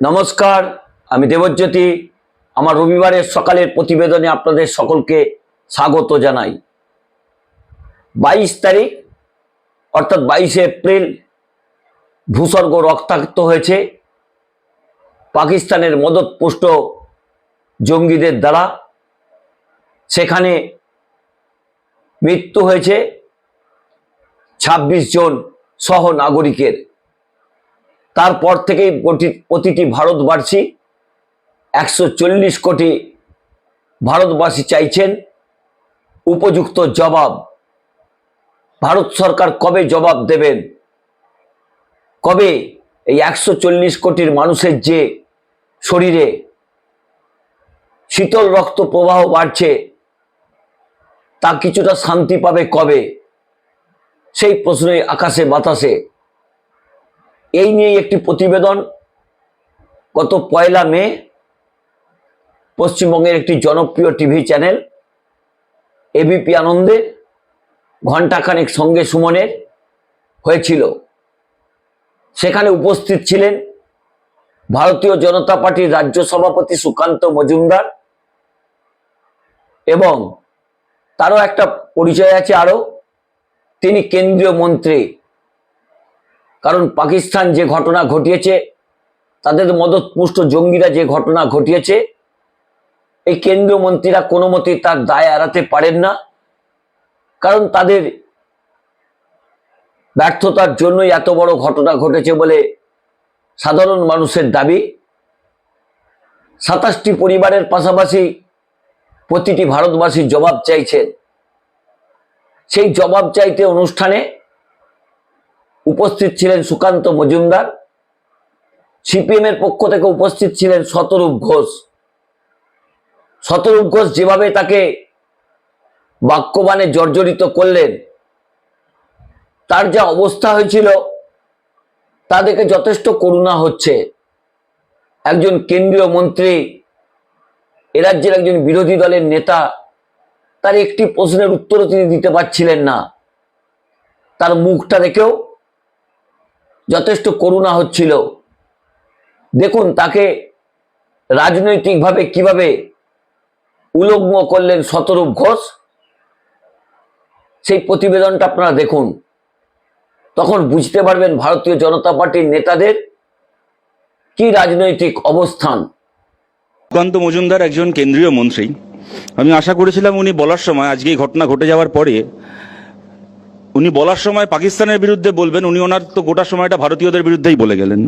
নমস্কার, আমি দেবজ্যোতি। আমার রবিবারের সকালের প্রতিবেদনে আপনাদের সকলকে স্বাগত জানাই। বাইশ তারিখ, অর্থাৎ বাইশে এপ্রিল, ভূস্বর্গ রক্তাক্ত হয়েছে পাকিস্তানের মদতপুষ্ট জঙ্গিদের দ্বারা। সেখানে মৃত্যু হয়েছে ছাব্বিশ জন সহ নাগরিকের তারপর থেকেই প্রতিটি ভারতবাসী একশো চল্লিশ কোটি ভারতবাসী চাইছেন উপযুক্ত জবাব। ভারত সরকার কবে জবাব দেবেন? কবে এই একশো চল্লিশ কোটির মানুষের যে শরীরে শীতল রক্ত প্রবাহ বাড়ছে, তা কিছুটা শান্তি পাবে কবে? সেই প্রশ্নই আকাশে বাতাসে এই নিয়ে একটি প্রতিবেদন। গত পয়লা মে পশ্চিমবঙ্গের একটি জনপ্রিয় টিভি চ্যানেল এবিপি আনন্দে ঘণ্টাখানেক সঙ্গে সুমনের হয়েছিল। সেখানে উপস্থিত ছিলেন ভারতীয় জনতা পার্টির রাজ্য সভাপতি সুকান্ত মজুমদার এবং তারও একটা পরিচয় আছে আরও। তিনি কেন্দ্রীয় মন্ত্রী কারণ পাকিস্তান যে ঘটনা ঘটিয়েছে, তাদের মদতপুষ্ট জঙ্গিরা যে ঘটনা ঘটিয়েছে, এই কেন্দ্রীয় মন্ত্রীরা কোনো মতেই তার দায় এড়াতে পারেন না। কারণ তাদের ব্যর্থতার জন্যই এত বড় ঘটনা ঘটেছে বলে সাধারণ মানুষের দাবি। সাতাশটি পরিবারের পাশাপাশি প্রতিটি ভারতবাসী জবাব চাইছেন। সেই জবাব চাইতে অনুষ্ঠানে উপস্থিত ছিলেন সুকান্ত মজুমদার। সিপিএম এর পক্ষ থেকে উপস্থিত ছিলেন শতরূপ ঘোষ। শতরূপ ঘোষ যেভাবে তাকে বাক্যবাণে জর্জরিত করলেন, তার যা অবস্থা হয়েছিল, তা দেখে যথেষ্ট করুণা হচ্ছে। একজন কেন্দ্রীয় মন্ত্রী, এ রাজ্যের একজন বিরোধী দলের নেতা, তার একটি প্রশ্নের উত্তরও তিনি দিতে পারছিলেন না। তার মুখটা দেখেও যথেষ্ট করুণা হচ্ছিল। দেখুন, তাকে রাজনৈতিকভাবে কীভাবে উলগ্ন করলেন শতরূপ ঘোষ, সেই প্রতিবেদনটা আপনারা দেখুন। তখন বুঝতে পারবেন ভারতীয় জনতা পার্টির নেতাদের কি রাজনৈতিক অবস্থান। সুকান্ত মজুমদার একজন কেন্দ্রীয় মন্ত্রী। আমি আশা করেছিলাম উনি বলার সময় আজকে ঘটনা ঘটে যাওয়ার পরে উনি বলার সময় পাকিস্তানের বিরুদ্ধে বলবেন উনি ওনার তো গোটা সময়টা ভারতীয়দের বিরুদ্ধেই বলে গেলেন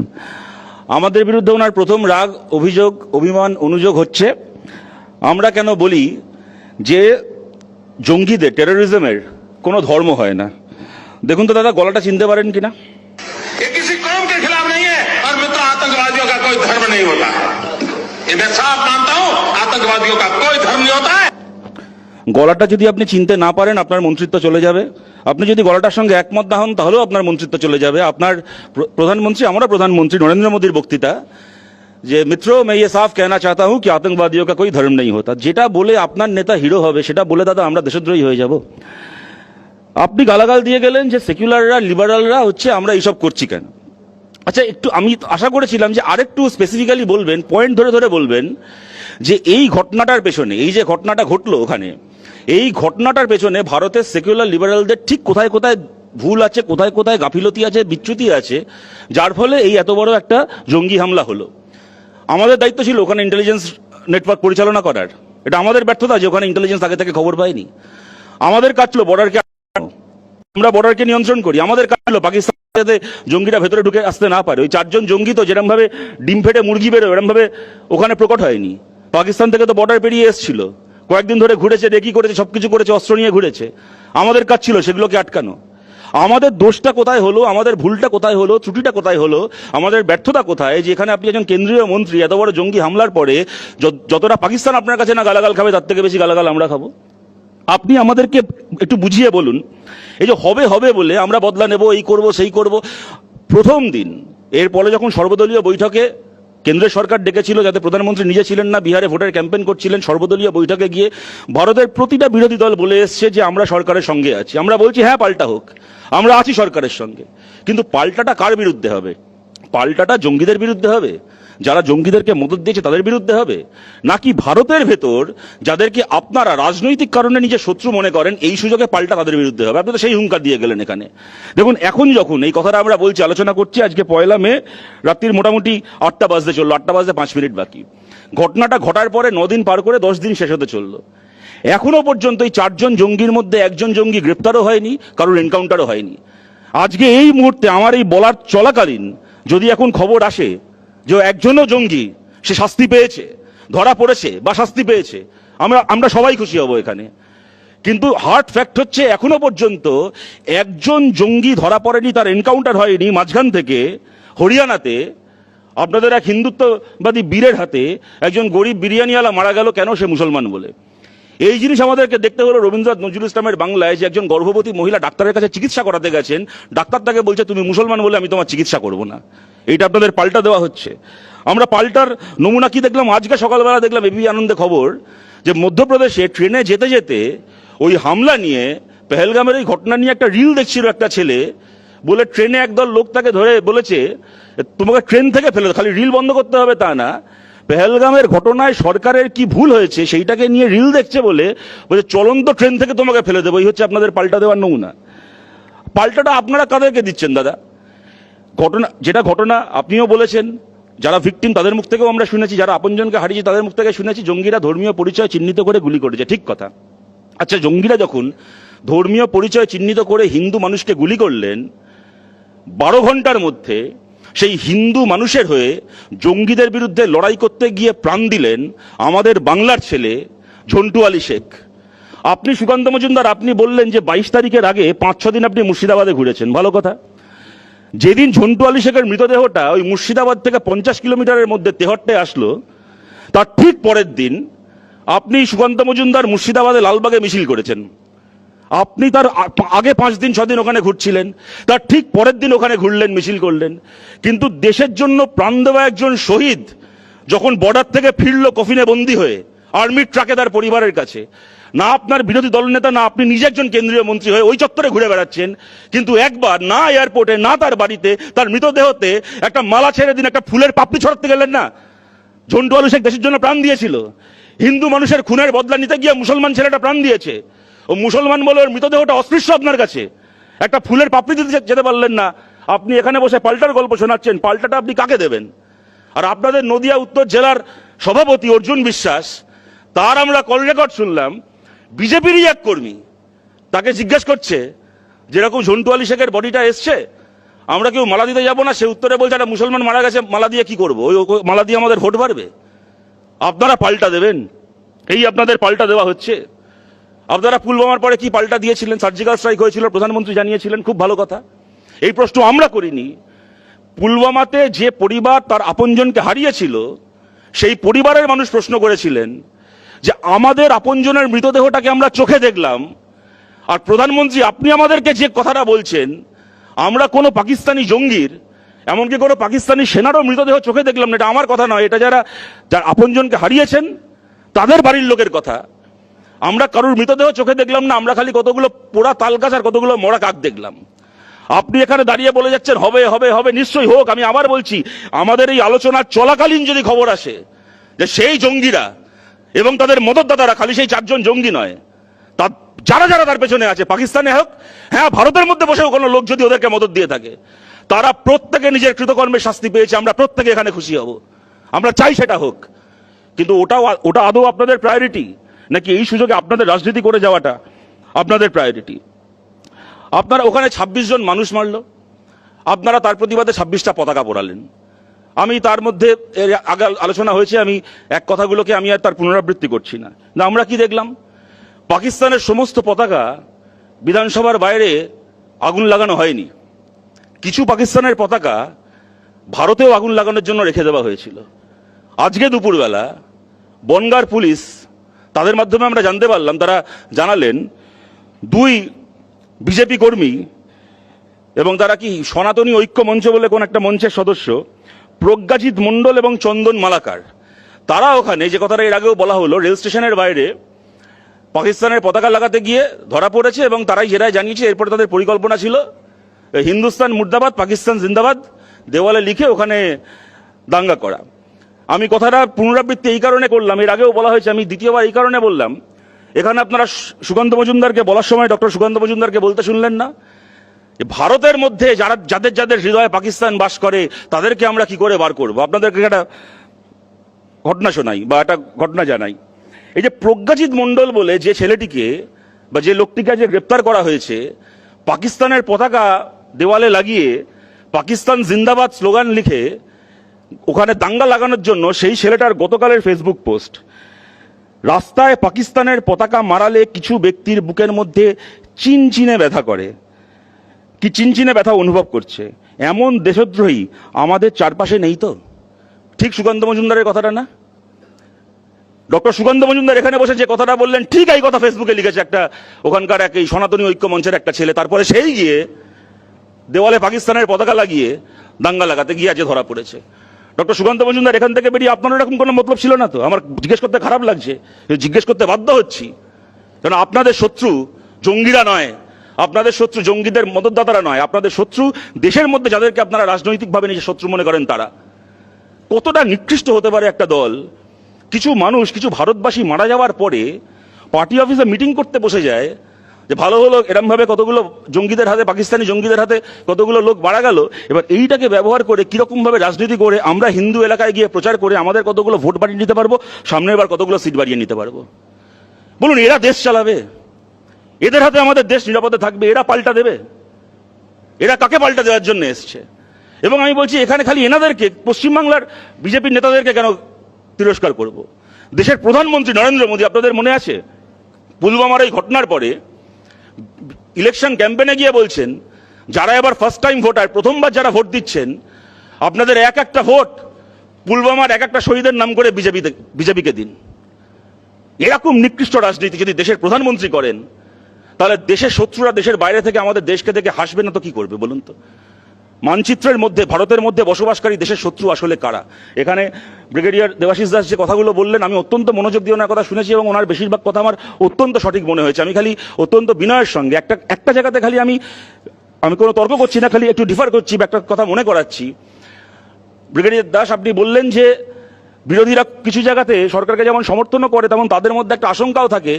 আমাদের বিরুদ্ধে ওনার প্রথম রাগ অভিযোগ অভিমান অনুযোগ হচ্ছে আমরা কেন বলি যে জঙ্গিদের টেরোরিজমের কোনো ধর্ম হয় না দেখুন তো দাদা গলাটা চিনতে পারেন কিনা ये किसी कौम के खिलाफ नहीं है और मित्र आतंकवादियों का कोई धर्म नहीं होता ये मैं साफ मानता हूं आतंकवादियों का कोई धर्म नहीं होता है গলাটা যদি আপনি চিনতে না পারেন আপনার মন্ত্রিত্ব চলে যাবে আপনি যদি গলাটার সঙ্গে একমত না হন তাহলেও আপনার মন্ত্রিত্ব চলে যাবে আপনার প্র- প্রধানমন্ত্রী আমরা প্রধানমন্ত্রী নরেন্দ্র মোদীর বক্তৃতা যে মিত্র मैं ये साफ कहना चाहता हूं कि आतंकवादियों का कोई धर्म नहीं होता যেটা বলে আপনার নেতা হিরো হবে সেটা বলে দাদা আমরা দেশদ্রোহী হয়ে যাব আপনি গালাগাল দিয়ে গেলেন যে সেকুলাররা লিবারালরা হচ্ছে আমরা এইসব করছি কেন আচ্ছা একটু আমি আশা করেছিলাম যে আরেকটু স্পেসিফিক্যালি বলবেন পয়েন্ট ধরে ধরে বলবেন যে এই ঘটনাটার পেছনে এই যে ঘটনাটা ঘটলো ওখানে এই ঘটনাটার পেছনে ভারতের সেকুলার লিবারালদের ঠিক কোথায় কোথায় ভুল আছে, কোথায় কোথায় গাফিলতি আছে, বিচ্যুতি আছে, যার ফলে এই এত বড় একটা জঙ্গি হামলা হলো। আমাদের দায়িত্ব ছিল ওখানে ইন্টেলিজেন্স নেটওয়ার্ক পরিচালনা করার। এটা আমাদের ব্যর্থতা যে ওখানে ইন্টেলিজেন্স আগে থেকে খবর পায়নি। আমাদের কাজ ছিল বর্ডারকে আমরা বর্ডারকে নিয়ন্ত্রণ করি। আমাদের কাজ ছিল পাকিস্তান যাতে জঙ্গিরা ভেতরে ঢুকে আসতে না পারে। ওই চারজন জঙ্গি তো যেরকম ভাবে ডিম ফেটে মুরগি বেরো এরকম ভাবে ওখানে প্রকট হয়নি। পাকিস্তান থেকে তো বর্ডার পেরিয়ে এসেছিল। কয়েকদিন ধরে ঘুরেছে রেকি করেছে, সবকিছু করেছে, অস্ত্র নিয়ে ঘুরেছে। আমাদের কাজ ছিল সেগুলোকে আটকানো। আমাদের দোষটা কোথায় হলো, আমাদের ভুলটা কোথায় হলো, ত্রুটিটা কোথায় হলো, আমাদের ব্যর্থতা কোথায় যে এখানে আপনি একজন কেন্দ্রীয় মন্ত্রী, এত বড় জঙ্গি হামলার পরে যত- যতটা পাকিস্তান আপনার কাছে না গালাগাল খাবে, তার থেকে বেশি গালাগাল আমরা খাব? আপনি আমাদেরকে একটু বুঝিয়ে বলুন, এই যে হবে হবে বলে আমরা বদলা নেব, এই করব, সেই করব। প্রথম দিন, এরপরে যখন সর্বদলীয় বৈঠকে কেন্দ্রের সরকার ডেকেছিল যাতে প্রধানমন্ত্রী নিজে ছিলেন না, বিহারে ভোটের ক্যাম্পেন করছিলেন, সর্বদলীয় বৈঠকে গিয়ে ভারতের প্রতিটা বিরোধী দল বলে এসছে যে আমরা সরকারের সঙ্গে আছি। আমরা বলছি হ্যাঁ পাল্টা হোক, আমরা আছি সরকারের সঙ্গে। কিন্তু পাল্টাটা কার বিরুদ্ধে হবে? পাল্টাটা জঙ্গিদের বিরুদ্ধে হবে? যারা জঙ্গিদেরকে মদত দিয়েছে তাদের বিরুদ্ধে হবে? নাকি ভারতের ভেতর যাদেরকে আপনারা রাজনৈতিক কারণে নিজের শত্রু মনে করেন, এই সুযোগে পাল্টা তাদের বিরুদ্ধে হবে? আপনি তো সেই হুঙ্কার দিয়ে গেলেন এখানে। দেখুন, এখন যখন এই কথাটা আমরা বলছি, আলোচনা করছি, আজকে পয়লা মে, রাত্রির মোটামুটি আটটা বাজতে চলল, আটটা বাজতে পাঁচ মিনিট বাকি। ঘটনাটা ঘটার পরে নদিন পার করে দশ দিন শেষ হতে চলল। এখনও পর্যন্ত এই চারজন জঙ্গির মধ্যে একজন জঙ্গি গ্রেপ্তারও হয়নি, কারোর এনকাউন্টারও হয়নি। আজকে এই মুহূর্তে আমার এই বলার চলাকালীন যদি এখন খবর আসে যে একজনও জঙ্গি, সে শাস্তি পেয়েছে, ধরা পড়েছে বা শাস্তি পেয়েছে, আমরা আমরা সবাই খুশি হব এখানে। কিন্তু হার্ট ফ্যাক্ট হচ্ছে, এখনও পর্যন্ত একজন জঙ্গি ধরা পড়েনি, তার এনকাউন্টার হয়নি মাঝখান থেকে, হরিয়ানাতে, আপনাদের এক হিন্দুত্ববাদী বীরের হাতে একজন গরিব বিরিয়ানিওয়ালা মারা গেল, কেন সে মুসলমান বলে? এই জিনিস আমাদেরকে দেখতে হলো রবীন্দ্রনাথ নজরুল ইসলামের বাংলায় যে একজন গর্ভবতী মহিলা ডাক্তারের কাছে চিকিৎসা করাতে গেছেন, ডাক্তার তাকে বলছে, তুমি মুসলমান বলে আমি তোমার চিকিৎসা করব না। এইটা আপনাদের পাল্টা দেওয়া হচ্ছে। আমরা পাল্টার নমুনা কি দেখলাম? আজকে সকালবেলা দেখলাম এবি আনন্দে খবর যে মধ্যপ্রদেশে ট্রেনে যেতে যেতে ওই হামলা নিয়ে পেহেলগামের এই ঘটনা নিয়ে একটা রিল দেখছিল একটা ছেলে বলে, ট্রেনে একদল লোক তাকে ধরে বলেছে, তোমাকে ট্রেন থেকে ফেলে খালি রিল বন্ধ করতে হবে তা না পেহেলগামের ঘটনায় সরকারের কি ভুল হয়েছে সেইটাকে নিয়ে রিল দেখছে বলে বলছে, চলন্ত ট্রেন থেকে তোমাকে ফেলে দেবো। এই হচ্ছে আপনাদের পাল্টা দেওয়ার নমুনা। পাল্টাটা আপনারা কাদেরকে দিচ্ছেন দাদা? ঘটনা, যেটা ঘটনা আপনিও বলেছেন, যারা ভিকটিম তাদের মুখ থেকেও আমরা শুনেছি, যারা আপনজনকে হারিয়েছি তাদের মুখ থেকে শুনেছি, জঙ্গিরা ধর্মীয় পরিচয় চিহ্নিত করে গুলি করেছে। ঠিক কথা। আচ্ছা জঙ্গিরা যখন ধর্মীয় পরিচয় চিহ্নিত করে হিন্দু মানুষকে গুলি করলেন, বারো ঘণ্টার মধ্যে সেই হিন্দু মানুষের হয়ে জঙ্গিদের বিরুদ্ধে লড়াই করতে গিয়ে প্রাণ দিলেন আমাদের বাংলার ছেলে ঝন্টু আলী শেখ। আপনি সুকান্ত মজুমদার, আপনি বললেন যে বাইশ তারিখের আগে পাঁচ, ছ দিন আপনি মুর্শিদাবাদে ঘুরেছেন। ভালো কথা। যেদিন ঝন্টু আলী শেখের মৃতদেহটা ওই মুর্শিদাবাদ থেকে পঞ্চাশ কিলোমিটারের মধ্যে তেহট্টে আসলো, তার ঠিক পরের দিন আপনি সুকান্ত মজুমদার মুর্শিদাবাদে লালবাগে মিছিল করেছেন। আপনি তার আগে পাঁচ দিন, ছদিন ওখানে ঘুরছিলেন, তার ঠিক পরের দিন ওখানে ঘুরলেন, মিছিল করলেন। কিন্তু দেশের জন্য প্রাণ দেওয়া একজন শহীদ যখন বর্ডার থেকে ফিরল কফিনে বন্দী হয়ে আর্মির ট্রাকে তার পরিবারের কাছে, না আপনার বিরোধী দলনেতা, না আপনি নিজে একজন কেন্দ্রীয় মন্ত্রী হয়ে ওই চত্বরে ঘুরে বেড়াচ্ছেন, কিন্তু একবার না এয়ারপোর্টে না তার বাড়িতে, তার মৃতদেহতে একটা মালা ছেড়ে দিন, একটা ফুলের পাপড়ি ছড়াতে গেলেন না? ঝন্টু আলু শেখ দেশের জন্য প্রাণ দিয়েছিল। হিন্দু মানুষের খুনের বদলা নিতে গিয়ে মুসলমান ছেলেটা প্রাণ দিয়েছে। ও মুসলমান বলে ওর মৃতদেহটা অস্পৃশ্য আপনার কাছে। একটা ফুলের পাপড়ি দিতে যেতে পারলেন না। আপনি এখানে বসে পাল্টার গল্প শোনাচ্ছেন, পাল্টাটা আপনি কাকে দেবেন? আর আপনাদের নদিয়া, উত্তর জেলার সভাপতি অর্জুন বিশ্বাস, তার আমরা কল রেকর্ড শুনলাম, বিজেপিরই এক কর্মী। তাকে জিজ্ঞেস করছে, যেরকম ঝন্টু আলী শেখের বডিটা এসছে, আমরা কেউ মালা দিতে যাব না? সে উত্তরে বলছে, একটা মুসলমান মারা গেছে, মালা দিয়ে কি করব? ওই মালা দিয়ে আমাদের ভোট বাড়বে। আপনারা পাল্টা দেবেন। এই আপনাদের পাল্টা দেওয়া হচ্ছে। আপনারা পুলওয়ামার পরে কি পাল্টা দিয়েছিলেন? সার্জিক্যাল স্ট্রাইক হয়েছিল, প্রধানমন্ত্রী জানিয়েছিলেন, খুব ভালো কথা। এই প্রশ্ন আমরা করিনি। পুলওয়ামাতে যে পরিবার তার আপনজনকে হারিয়েছিল, সেই পরিবারের মানুষ প্রশ্ন করেছিলেন যে, আমাদের আপনজনের মৃতদেহটাকে আমরা চোখে দেখলাম। আর প্রধানমন্ত্রী, আপনি আমাদেরকে যে কথাটা বলছেন, আমরা কোনো পাকিস্তানি জঙ্গির, এমনকি কোনো পাকিস্তানি সেনারও মৃতদেহ চোখে দেখলাম না। এটা আমার কথা নয়, এটা যারা, যার আপনজনকে হারিয়েছেন, তাদের বাড়ির লোকের কথা। আমরা কারোর মৃতদেহ চোখে দেখলাম না, আমরা খালি কতগুলো পোড়া তাল গাছ আর কতগুলো মরা কাক দেখলাম। আপনি এখানে দাঁড়িয়ে বলে যাচ্ছেন, হবে হবে হবে, নিশ্চয়ই হোক, আমি আবার বলছি, আমাদের এই আলোচনার চলাকালীন যদি খবর আসে যে সেই জঙ্গিরা এবং তাদের মদতদাতারা খালি সেই চারজন জঙ্গি নয় তা যারা যারা তার পেছনে আছে, পাকিস্তানে হোক হ্যাঁ ভারতের মধ্যে বসেও কোনো লোক যদি ওদেরকে মদত দিয়ে থাকে, তারা প্রত্যেকে নিজের কৃতকর্মের শাস্তি পেয়েছে, আমরা প্রত্যেকে এখানে খুশি হব। আমরা চাই সেটা হোক। কিন্তু ওটাও ওটা আদৌ আপনাদের প্রায়োরিটি নাকি এই সুযোগে আপনাদের রাজনীতি করে যাওয়াটা আপনাদের প্রায়োরিটি আপনারা ওখানে ২৬ জন মানুষ মারল। আপনারা তার প্রতিবাদে ছাব্বিশটা পতাকা পোড়ালেন। আমি তার মধ্যে আগে আলোচনা হয়েছে, আমি এক কথাগুলোকে আমি আর তার পুনরাবৃত্তি করছি না। না, আমরা কি দেখলাম? পাকিস্তানের সমস্ত পতাকা বিধানসভার বাইরে আগুন লাগানো হয়নি। কিছু পাকিস্তানের পতাকা ভারতেও আগুন লাগানোর জন্য রেখে দেওয়া হয়েছিল। আজকে দুপুরবেলা বনগার পুলিশ তাদের মাধ্যমে আমরা জানতে পারলাম, তারা জানালেন, দুই বিজেপি কর্মী এবং তারা কি সনাতনী ঐক্য মঞ্চ বলে কোন একটা মঞ্চের সদস্য, প্রজ্ঞাজিৎ মণ্ডল এবং চন্দন মালাকার। তারা ওখানে, যে কথাটা এর আগেও বলা হলো, রেল স্টেশনের বাইরে পাকিস্তানের পতাকা লাগাতে গিয়ে ধরা পড়েছে এবং তারাই জেরায় জানিয়েছে, এরপরে তাদের পরিকল্পনা ছিল হিন্দুস্তান মুর্দাবাদ, পাকিস্তান জিন্দাবাদ দেওয়ালে লিখে ওখানে দাঙ্গা করা। আমি কথাটা পুনরাবৃত্তি এই কারণে করলাম, এর আগেও বলা হয়েছে, আমি দ্বিতীয়বার এই কারণে বললাম। এখানে আপনারা সু- সুকান্ত মজুমদারকে বলার সময় ডক্টর সুকান্ত মজুমদারকে বলতে শুনলেন না? ভারতের মধ্যে যারা, যাদের যাদের হৃদয়ে পাকিস্তান বাস করে, তাদেরকে আমরা কি করে বার করব? আপনাদেরকে একটা ঘটনা শোনাই, বা একটা ঘটনা জানাই। এই যে প্রজ্ঞাজিৎ মণ্ডল বলে যে ছেলেটিকে, বা যে লোকটিকে যে গ্রেপ্তার করা হয়েছে, পাকিস্তানের পতাকা দেওয়ালে লাগিয়ে পাকিস্তান জিন্দাবাদ স্লোগান লিখে ওখানে দাঙ্গা লাগানোর জন্য সেই ছেলেটার গতকালের ফেসবুক পোস্ট রাস্তায় পাকিস্তানের পতাকা মারালে কিছু ব্যক্তির বুকের মধ্যে চিনচিনে ব্যথা করে। কি চিনচিনে ব্যথা অনুভব করছে? এমন দেশদ্রোহী আমাদের চারপাশে নেই তো? ঠিক সুকান্ত মজুমদারের কথাটা না? ডক্টর সুকান্ত মজুমদার এখানে বসে যে কথাটা বললেন, ঠিক এই কথা ফেসবুকে লিখেছে একটা, ওখানকার এক এই সনাতনী ঐক্য মঞ্চের একটা ছেলে। তারপরে সেই গিয়ে দেওয়ালে পাকিস্তানের পতাকা লাগিয়ে দাঙ্গা লাগাতে গিয়ে আজকে ধরা পড়েছে। ডক্টর সুকান্ত মজুমদার, এখান থেকে বেরিয়ে আপনার এরকম কোনো মতলব ছিল না তো? আমার জিজ্ঞেস করতে খারাপ লাগছে। জিজ্ঞেস করতে বাধ্য হচ্ছি। কারণ আপনাদের শত্রু জঙ্গিরা নয়। আপনাদের শত্রু জঙ্গিদের মদতদাতারা নয়। আপনাদের শত্রু দেশের মধ্যে যাদেরকে আপনারা রাজনৈতিকভাবে নিজের শত্রু মনে করেন তারা। কতটা নিকৃষ্ট হতে পারে একটা দল? কিছু মানুষ, কিছু ভারতবাসী মারা যাওয়ার পরে পার্টি অফিসে মিটিং করতে বসে যায়। যে ভালো হলো এরম ভাবে কতগুলো জঙ্গিদের হাতে, পাকিস্তানি জঙ্গিদের হাতে কতগুলো লোক মারা গেল, এবার এইটাকে ব্যবহার করে কীরকমভাবে রাজনীতি করে আমরা হিন্দু এলাকায় গিয়ে প্রচার করে আমাদের কতগুলো ভোট বাড়িয়ে নিতে পারব, সামনের বার কতগুলো সিট বাড়িয়ে নিতে পারব। বলুন, এরা দেশ চালাবে? এদের হাতে আমাদের দেশ নিরাপদে থাকবে? এরা পাল্টা দেবে? এরা কাকে পাল্টা দেওয়ার জন্য এসছে? এবং আমি বলছি, এখানে খালি এনাদেরকে, পশ্চিমবাংলার বিজেপির নেতাদেরকে কেন তিরস্কার করব? দেশের প্রধানমন্ত্রী নরেন্দ্র মোদী, আপনাদের মনে আছে? পুলওয়ামার এই ঘটনার পরে ইলেকশন ক্যাম্পেনে গিয়ে বলছেন, যারা এবার ফার্স্ট টাইম ভোটার প্রথমবার যারা ভোট দিচ্ছেন, আপনাদের এক একটা ভোট পুলওয়ামার এক একটা শহীদের নাম করে বিজেপি বিজেপিকে দিন। এরকম নিকৃষ্ট রাজনীতি যদি দেশের প্রধানমন্ত্রী করেন, তাহলে দেশের শত্রুরা দেশের বাইরে থেকে আমাদের দেশকে দেখে হাসবে না তো কি করবে বলুন তো? মানচিত্রের মধ্যে, ভারতের মধ্যে বসবাসকারী দেশের শত্রু আসলে কারা? এখানে ব্রিগেডিয়ার দেবাশিস দাস যে কথাগুলো বললেন, আমি অত্যন্ত মনোযোগ দিয়ে ওনার কথা শুনেছি এবং ওনার বেশিরভাগ কথা আমার অত্যন্ত সঠিক মনে হয়েছে। আমি খালি অত্যন্ত বিনয়ের সঙ্গে, একটা একটা জায়গাতে খালি আমি আমি কোনো তর্ক করছি না, খালি একটু ডিফার করছি বা একটা কথা মনে করাচ্ছি। ব্রিগেডিয়ার দাস, আপনি বললেন যে বিরোধীরা কিছু জায়গাতে সরকারকে যেমন সমর্থনও করে, তেমন তাদের মধ্যে একটা আশঙ্কাও থাকে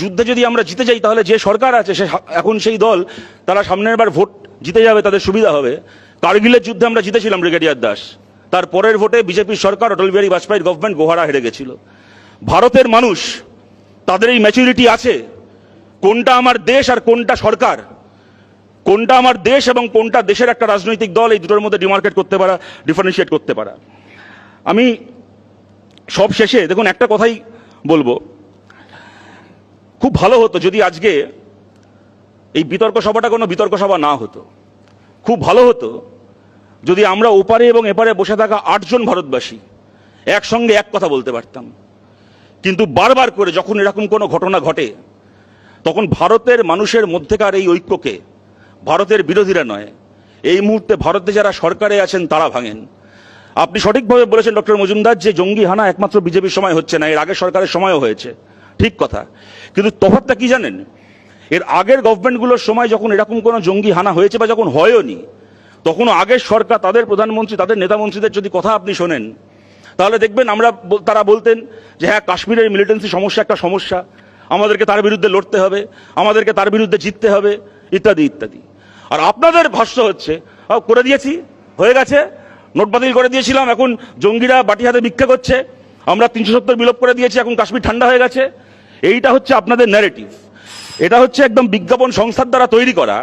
যুদ্ধে যদি আমরা জিতে যাই, তাহলে যে সরকার আছে, সে এখন সেই দল, তারা সামনের বার ভোট জিতে যাবে, তাদের সুবিধা হবে। কার্গিলের যুদ্ধে আমরা জিতেছিলাম, ব্রিগেডিয়ার দাস। তার পরের ভোটে বিজেপির সরকার, অটল বিহারী বাজপেয়ীর গভর্নমেন্ট গোহারা হেরে গেছিল। ভারতের মানুষ, তাদের এই ম্যাচুরিটি আছে। কোনটা আমার দেশ আর কোনটা সরকার? কোনটা আমার দেশ এবং কোনটা দেশের একটা রাজনৈতিক দল, এই দুটোর মধ্যে ডিমার্কেট করতে পারা ডিফারেন্সিয়েট করতে পারা। আমি সব শেষে, দেখুন, একটা কথাই বলব। খুব ভালো হতো যদি আজকে এই বিতর্ক সভাটা কোনো বিতর্ক সভা না হতো। খুব ভালো হতো যদি আমরা ওপারে এবং এপারে বসে থাকা আটজন ভারতবাসী একসঙ্গে এক কথা বলতে পারতাম। কিন্তু বারবার করে যখন এরকম কোনো ঘটনা ঘটে, তখন ভারতের মানুষের মধ্যেকার এই ঐক্যকে ভারতের বিরোধীরা নয়, এই মুহূর্তে ভারতে যারা সরকারে আছেন তারা ভাঙেন। আপনি সঠিকভাবে বলেছেন ডক্টর মজুমদার যে জঙ্গি হানা একমাত্র বিজেপির সময় হচ্ছে না, এর আগে সরকারের সময়ও হয়েছে, ঠিক কথা। কিন্তু তফাৎটা কি জানেন? এর আগের গভর্নমেন্টগুলোর সময় যখন এরকম কোনো জঙ্গি হানা হয়েছে বা যখন হয়ওনি, তখনও আগের সরকার, তাদের প্রধানমন্ত্রী, তাদের নেতামন্ত্রীদের যদি কথা আপনি শোনেন, তাহলে দেখবেন আমরা তারা বলতেন যে হ্যাঁ কাশ্মীরের মিলিটেন্সি সমস্যা একটা সমস্যা, আমাদেরকে তার বিরুদ্ধে লড়তে হবে, আমাদেরকে তার বিরুদ্ধে জিততে হবে, ইত্যাদি ইত্যাদি। আর আপনাদের ভাষ্য হচ্ছে করে দিয়েছি, হয়ে গেছে, নোট বাতিল করে দিয়েছিলাম, এখন জঙ্গিরা বাটি হাতে ভিক্ষা করছে, আমরা তিনশো সত্তর বিলোপ করে দিয়েছি, এখন কাশ্মীর ঠান্ডা হয়ে গেছে, এইটা হচ্ছে আপনাদের ন্যারেটিভ এটা হচ্ছে একদম বিজ্ঞাপন সংস্থার দ্বারা তৈরি করা।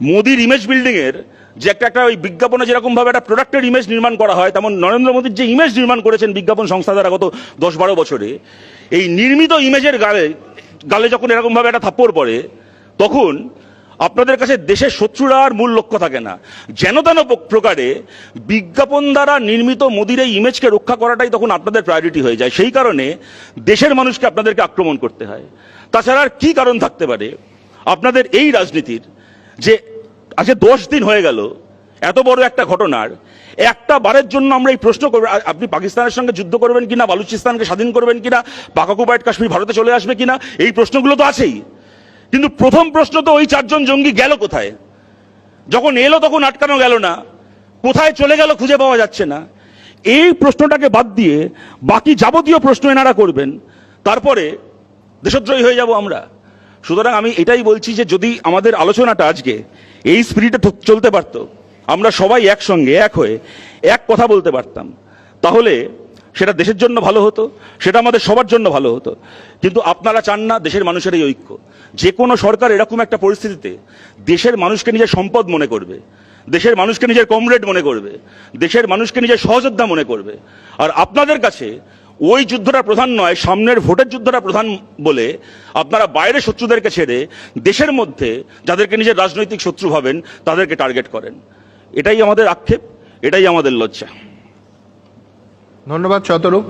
মোদির ইমেজ বিল্ডিং এর যে একটা একটা ওই বিজ্ঞাপনে যেরকম ভাবে একটা প্রোডাক্টের ইমেজ নির্মাণ করা হয়, তেমন নরেন্দ্র মোদীর যে ইমেজ নির্মাণ করেছেন বিজ্ঞাপন সংস্থা দ্বারা গত দশ বারো বছরে, এই নির্মিত ইমেজের গালে গালে যখন এরকম ভাবে একটা থাপ্পড় পড়ে, তখন আপনাদের কাছে দেশের শত্রুরা আর মূল লক্ষ্য থাকে না। যেন তেন প্রকারে বিজ্ঞাপন দ্বারা নির্মিত মোদির এই ইমেজকে রক্ষা করাটাই তখন আপনাদের প্রায়োরিটি হয়ে যায়। সেই কারণে দেশের মানুষকে আপনাদেরকে আক্রমণ করতে হয়। তাছাড়া আর কি কারণ থাকতে পারে? আপনাদের এই রাজনীতির যে আজকে দশ দিন হয়ে গেল, এত বড় একটা ঘটনার, একটা বারের জন্য আমরা এই প্রশ্ন করব আপনি পাকিস্তানের সঙ্গে যুদ্ধ করবেন কিনা, বালুচিস্তানকে স্বাধীন করবেন কিনা পাকাকুবাইট কাশ্মীর ভারতে চলে আসবে কিনা, এই প্রশ্নগুলো তো আছেই। কিন্তু প্রথম প্রশ্ন তো ওই চারজন জঙ্গি গেল কোথায়? যখন এলো তখন আটকানো গেল না, কোথায় চলে গেল খুঁজে পাওয়া যাচ্ছে না। এই প্রশ্নটাকে বাদ দিয়ে বাকি যাবতীয় প্রশ্ন এনারা করবেন। তারপরে দেশদ্রোহী হয়ে যাব আমরা। সুতরাং আমি এটাই বলছি যে যদি আমাদের আলোচনাটা আজকে এই স্পিরিটে চলতে পারত, আমরা সবাই একসঙ্গে, এক হয়ে এক কথা বলতে পারতাম, তাহলে সেটা দেশের জন্য ভালো হতো, সেটা আমাদের সবার জন্য ভালো হতো। কিন্তু আপনারা চান না দেশের মানুষের এই ঐক্য। যে কোনো সরকার এরকম একটা পরিস্থিতিতে দেশের মানুষকে নিজের সম্পদ মনে করবে, দেশের মানুষকে নিজের কমরেড মনে করবে, দেশের মানুষকে নিজের সহযোদ্ধা মনে করবে। আর আপনাদের কাছে ওই যুদ্ধটা প্রধান নয় সামনের ভোটের যুদ্ধটা প্রধান বলে আপনারা বাইরে শত্রুদেরকে ছেড়ে দেশের মধ্যে যাদেরকে নিজের রাজনৈতিক শত্রু ভাবেন তাদেরকে টার্গেট করেন। এটাই আমাদের আক্ষেপ এটাই আমাদের লজ্জা। ধন্যবাদ শতরূপ।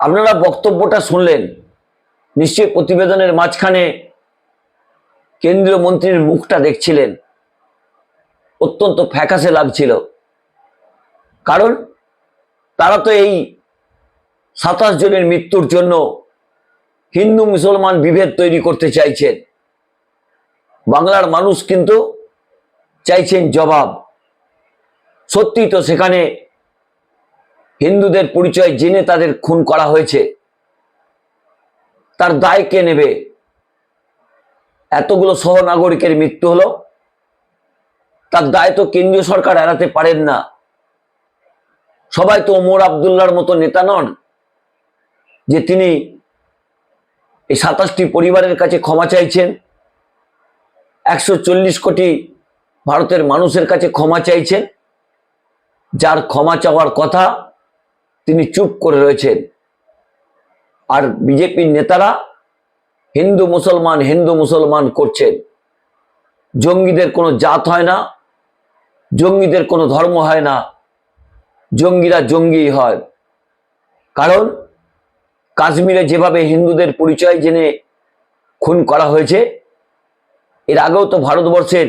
আপনারা বক্তব্যটা শুনলেন। নিশ্চয়ই প্রতিবেদনের মাঝখানে কেন্দ্রীয় মন্ত্রীর মুখটা দেখছিলেন। অত্যন্ত ফ্যাকাসে লাগছিল। কারণ তারা তো এই সাতাশ জনের মৃত্যুর জন্য হিন্দু মুসলমান বিভেদ তৈরি করতে চাইছেন। বাংলার মানুষ কিন্তু চাইছেন জবাব। সত্যি তো সেখানে হিন্দুদের পরিচয় জেনে তাদের খুন করা হয়েছে। তার দায় কে নেবে? এতগুলো সহনাগরিকের মৃত্যু হলো। তার দায় তো কেন্দ্রীয় সরকার এড়াতে পারেন না। সবাই তো ওমর আবদুল্লার মতো নেতা নন। যে তিনি এই সাতাশটি পরিবারের কাছে ক্ষমা চাইছেন, একশো চল্লিশ কোটি ভারতের মানুষের কাছে ক্ষমা চাইছেন, যার ক্ষমা চাওয়ার কথা তিনি চুপ করে রয়েছেন। আর বিজেপির নেতারা হিন্দু মুসলমান হিন্দু মুসলমান করছেন। জঙ্গিদের কোনো জাত হয় না, জঙ্গিদের কোনো ধর্ম হয় না, জঙ্গিরা জঙ্গি হয়। কারণ কাশ্মীরে যেভাবে হিন্দুদের পরিচয় জেনে খুন করা হয়েছে, এর আগেও তো ভারতবর্ষের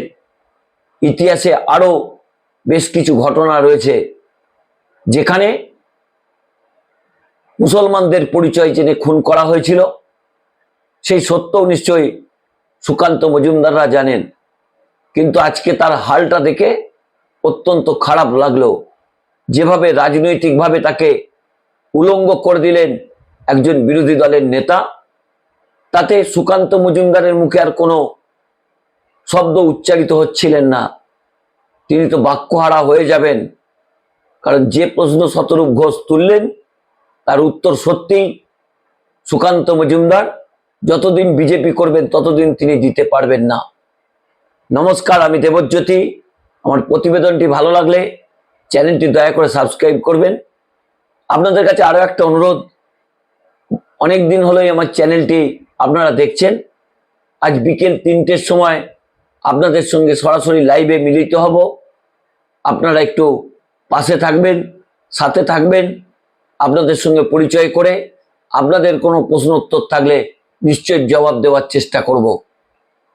ইতিহাসে আরও বেশ কিছু ঘটনা রয়েছে যেখানে মুসলমানদের পরিচয় জেনে খুন করা হয়েছিল। সেই সত্যও নিশ্চয়ই সুকান্ত মজুমদাররা জানেন, কিন্তু আজকে তার হালটা দেখে অত্যন্ত খারাপ লাগল। যেভাবে রাজনৈতিকভাবে তাকে উলঙ্গ করে দিলেন একজন বিরোধী দলের নেতা, তাতে সুকান্ত মজুমদারের মুখে আর কোনো শব্দ উচ্চারিত হচ্ছিলেন না। তিনি তো বাক্যহারা হয়ে যাবেন। কারণ যে প্রশ্ন শতরূপ ঘোষ তুললেন, তার উত্তর সত্যিই সুকান্ত মজুমদার, যতদিন বিজেপি করবেন ততদিন তিনি দিতে পারবেন না। নমস্কার, আমি দেবজ্যোতি। আমার প্রতিবেদনটি ভালো লাগলে চ্যানেলটি দয়া করে সাবস্ক্রাইব করবেন। আপনাদের কাছে আরও একটা অনুরোধ অনেক দিন হলোই আমার চ্যানেলটি আপনারা দেখছেন। আজ বিকেল তিনটের সময় আপনাদের সঙ্গে সরাসরি লাইভে মিলিত হব। আপনারা একটু পাশে থাকবেন, সাথে থাকবেন, আপনাদের সঙ্গে পরিচয় করে আপনাদের কোনো প্রশ্ন উত্তর থাকলে নিশ্চয়ই জবাব দেওয়ার চেষ্টা করব।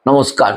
নমস্কার।